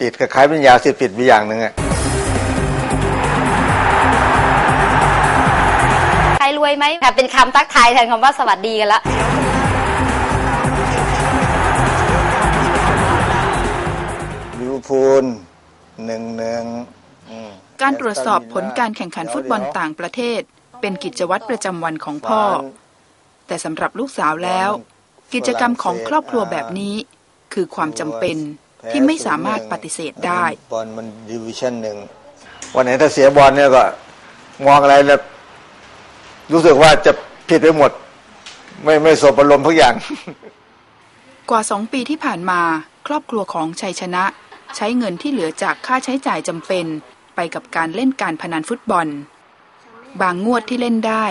ติดคล้ายๆเป็นยาเสพติดไปอย่างหนึ่งอะใครรวยไหมค่ะเป็นคำทักทายแทนคำว่าสวัสดีกันละลิเวอร์พูลหนึ่งหนึ่งอืมการตรวจสอบผลการแข่งขันฟุตบอลต่างประเทศ เป็นกิจวัตรประจำวันของพ่อ แต่สำหรับลูกสาวแล้ว กิจกรรมของครอบครัวแบบนี้คือความจำเป็น ที่ไม่สามารถปฏิเสธได้ บอลมันดิวิชั่นหนึ่งวันไหนถ้าเสียบอลเนี่ยก็ มองอะไรแล้วรู้สึกว่าจะผิดไปหมด ไม่ไม่สบอารมณ์ทุกอย่าง กว่าสองปีที่ผ่านมาครอบครัวของชัยชนะ ใช้เงินที่เหลือจากค่าใช้จ่ายจำเป็น ไปกับการเล่นการพนันฟุตบอล บางงวดที่เล่นได้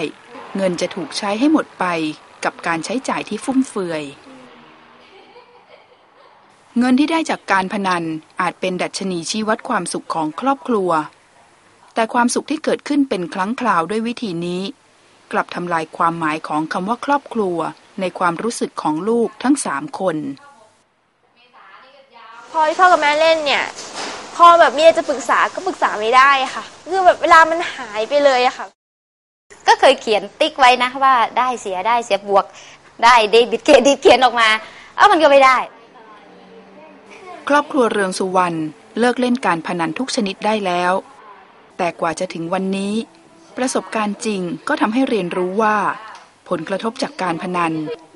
เงินจะถูกใช้ให้หมดไปกับการใช้จ่ายที่ฟุ่มเฟือย เงินที่ได้จากการพนันอาจเป็นดัชนีชี้วัดความสุขของครอบครัว แต่ความสุขที่เกิดขึ้นเป็นครั้งคราวด้วยวิธีนี้ กลับทำลายความหมายของคำว่าครอบครัว ในความรู้สึกของลูกทั้งสามคน พอที่พ่อกับแม่เล่นเนี่ยพอแบบมีอะไรจะปรึกษาก็ปรึกษาไม่ได้ค่ะ คือแบบเวลามันหายไปเลยอะค่ะ ก็เคยเขียนติ๊กไว้นะว่าได้เสียได้เสียบวก ได้เดบิตเครดิตเขียนออกมา เอ้ามันก็ไม่ได้ ครอบครัวเรืองสุวรรณเลิกเล่นการพนันทุกชนิดได้แล้ว แต่กว่าจะถึงวันนี้ ประสบการณ์จริงก็ทำให้เรียนรู้ว่า ผลกระทบจากการพนัน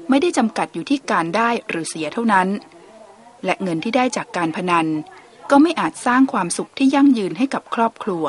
ไม่ได้จำกัดอยู่ที่การได้หรือเสียเท่านั้น และเงินที่ได้จากการพนันก็ไม่อาจสร้างความสุขที่ยั่งยืนให้กับครอบครัว